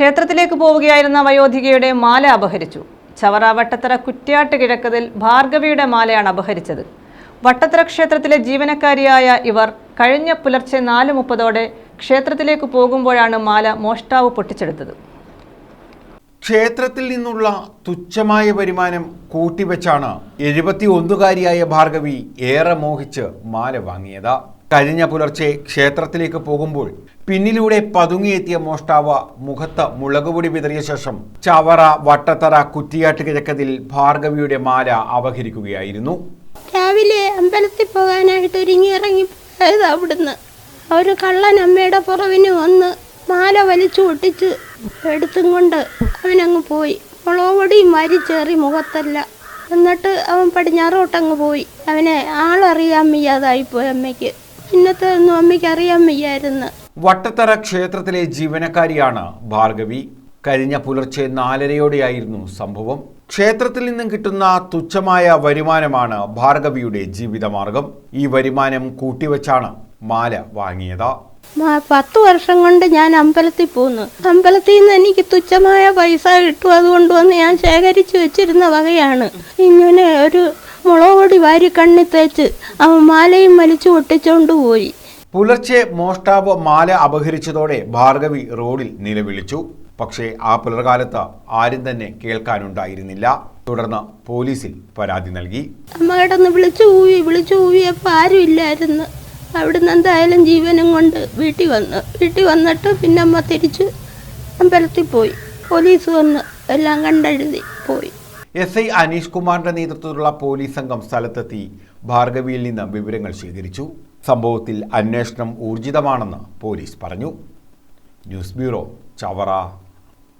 ക്ഷേത്രത്തിലേക്ക് പോവുകയായിരുന്ന വയോധികയുടെ മാല അപഹരിച്ചു. ചവറ വട്ടത്തറ കുറ്റ്യാട്ട് കിഴക്കതിൽ ഭാർഗവിയുടെ മാലയാണ് അപഹരിച്ചത്. വട്ടത്തറ ക്ഷേത്രത്തിലെ ജീവനക്കാരിയായ ഇവർ കഴിഞ്ഞ പുലർച്ചെ നാല് മുപ്പതോടെ ക്ഷേത്രത്തിലേക്ക് പോകുമ്പോഴാണ് മാല മോഷ്ടാവ് പൊട്ടിച്ചെടുത്തത്. ക്ഷേത്രത്തിൽ നിന്നുള്ള തുച്ഛമായ വരുമാനം കൂട്ടിവെച്ചാണ് എഴുപത്തി ഒന്നുകാരിയായ ഭാർഗവി ഏറെ മോഹിച്ച് മാല വാങ്ങിയത്. കഴിഞ്ഞ പുലർച്ചെ ക്ഷേത്രത്തിലേക്ക് പോകുമ്പോൾ പിന്നിലൂടെ പതുങ്ങിയെത്തിയ മോഷ്ടാവ് മുഖത്ത് മുളകുപൊടി വിതറിയ ശേഷം ചവറ വട്ടത്തറ കുറ്റിയാട്ട് കിഴക്കതിൽ ഭാർഗവിയുടെ മാല അവഹരിക്കുകയായിരുന്നു രാവിലെ അമ്പലത്തിൽ പോകാനായിട്ട് ഒരുങ്ങി ഇറങ്ങി പോയത് അവിടുന്ന്. ഒരു കള്ളൻ അമ്മയുടെ പുറവിന് വന്ന് മാല വലിച്ചു ഒട്ടിച്ച് എടുത്തും കൊണ്ട് അവനങ്ങ് പോയി. മുളകുപൊടിയും വാരിച്ചേറി മുഖത്തല്ല. എന്നിട്ട് അവൻ പടിഞ്ഞാറോട്ടങ്ങ് പോയി. അവനെ ആളറിയാൻ വയ്യാതായിപ്പോയി അമ്മയ്ക്ക്. ഇന്നത്തെ ഒന്നും അമ്മയ്ക്ക് അറിയാൻ വയ്യായിരുന്നു. വട്ടത്തറ ക്ഷേത്രത്തിലെ ജീവനക്കാരിയാണ് ഭാർഗവി. കഴിഞ്ഞ പുലർച്ചെ നാലരയോടെയായിരുന്നു സംഭവം. ക്ഷേത്രത്തിൽ നിന്നും കിട്ടുന്ന തുച്ഛമായ വരുമാനമാണ് ഭാർഗവിയുടെ ജീവിതമാർഗം. ഈ വരുമാനം കൂട്ടിവെച്ചാണ് മാല വാങ്ങിയത്. പത്ത് വർഷം കൊണ്ട് ഞാൻ അമ്പലത്തിൽ പോന്നു. അമ്പലത്തിൽ നിന്ന് എനിക്ക് തുച്ഛമായ പൈസ കിട്ടും. അതുകൊണ്ട് വന്ന് ഞാൻ ശേഖരിച്ചു വെച്ചിരുന്ന വകയാണ്. ഇങ്ങനെ ഒരു മുളകൊടി വാരി കണ്ണി തേച്ച് അവൻ മാലയും വലിച്ചു ഒട്ടിച്ചുകൊണ്ട് പോയി. പുലർച്ചെ മോഷ്ടാവ് മാല അപഹരിച്ചതോടെ ഭാർഗവി റോഡിൽ നിലവിളിച്ചു. പക്ഷേ ആ പുലർകാലത്ത് ആരും തന്നെ കേൾക്കാനുണ്ടായിരുന്നില്ല. തുടർന്ന് പോലീസിൽ പരാതി നൽകി. അമ്മ കിടന്ന് വിളിച്ചു ഊവി വിളിച്ചു കൂവിയപ്പോൾ ആരും ഇല്ലായിരുന്നു. അവിടുന്ന് എന്തായാലും ജീവനും കൊണ്ട് വീട്ടിൽ വന്നു വീട്ടിൽ വന്നിട്ട് പിന്നെ അമ്മ തിരിച്ച് അമ്പലത്തിൽ പോയി. പോലീസ് വന്ന് എല്ലാം കണ്ടെഴുതി പോയി. എസ് ഐ അനീഷ് കുമാറിന്റെ നേതൃത്വത്തിലുള്ള പോലീസ് സംഘം സ്ഥലത്തെത്തി ഭാർഗവിയിൽ നിന്ന് വിവരങ്ങൾ ശേഖരിച്ചു. സംഭവത്തിൽ അന്വേഷണം ഊർജിതമാണെന്ന് പോലീസ് പറഞ്ഞു. News bureau Chavara.